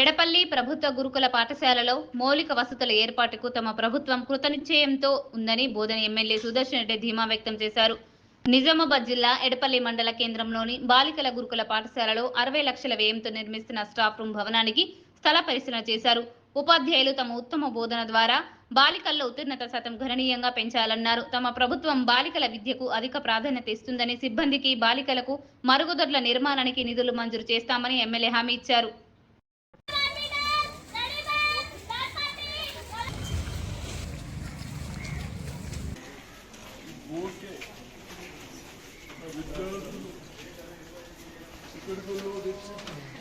ఎడపల్లి ప్రభుత్వ గురుకుల పాఠశాలలో మౌలిక వసతుల ఏర్పాటుకు తమ ప్రభుత్వం కృతనిశ్చయంతో ఉందని బోధన ఎమ్మెల్యే సుదర్శన్ రెడ్డి ధీమా వ్యక్తం చేశారు. నిజామాబాద్ జిల్లా ఎడపల్లి మండల కేంద్రంలోని బాలికల గురుకుల పాఠశాలలో అరవై లక్షల వ్యయంతో నిర్మిస్తున్న స్టాఫ్ రూమ్ భవనానికి స్థల పరిశీలన చేశారు. ఉపాధ్యాయులు తమ ఉత్తమ బోధన ద్వారా బాలికల్లో ఉత్తీర్ణత శాతం గణనీయంగా పెంచాలన్నారు. తమ ప్రభుత్వం బాలికల విద్యకు అధిక ప్రాధాన్యత ఇస్తుందని సిబ్బందికి బాలికలకు మరుగుదొడ్ల నిర్మాణానికి నిధులు మంజూరు చేస్తామని ఎమ్మెల్యే హామీ ఇచ్చారు. ఊరికే ఆ విద్యార్థులు ఇక్కడికి తెచ్చి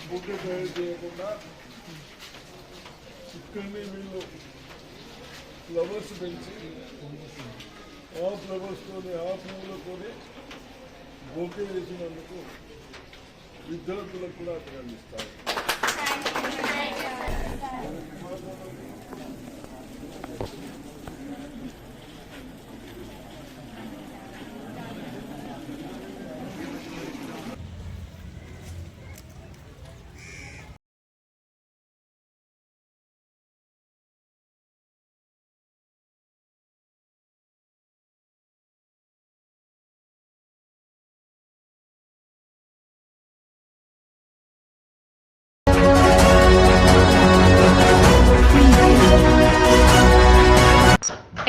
బుడ్డ తయారు చేయకుండా ఇక్కడనే వీళ్ళు ఫ్లవర్స్ పెంచి ఆ ఫ్లవర్స్తోనే ఆ పువ్వులతోనే బొకే వేసినందుకు విద్యార్థులకు కూడా అభినందిస్తారు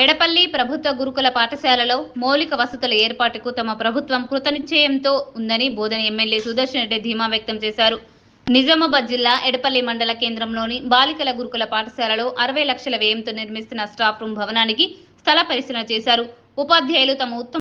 ఎడపల్లి ప్రభుత్వ గురుకుల పాఠశాలలో మౌలిక వసతుల ఏర్పాటుకు తమ ప్రభుత్వం కృతనిశ్చయంతో ఉందని బోధన ఎమ్మెల్యే సుదర్శన్ రెడ్డి ధీమా వ్యక్తం చేశారు. నిజామాబాద్ జిల్లా ఎడపల్లి మండల కేంద్రంలోని బాలికల గురుకుల పాఠశాలలో అరవై లక్షల వ్యయంతో నిర్మిస్తున్న స్టాఫ్ రూమ్ భవనానికి స్థల పరిశీలన చేశారు. ఉపాధ్యాయులు తమ ఉత్తమ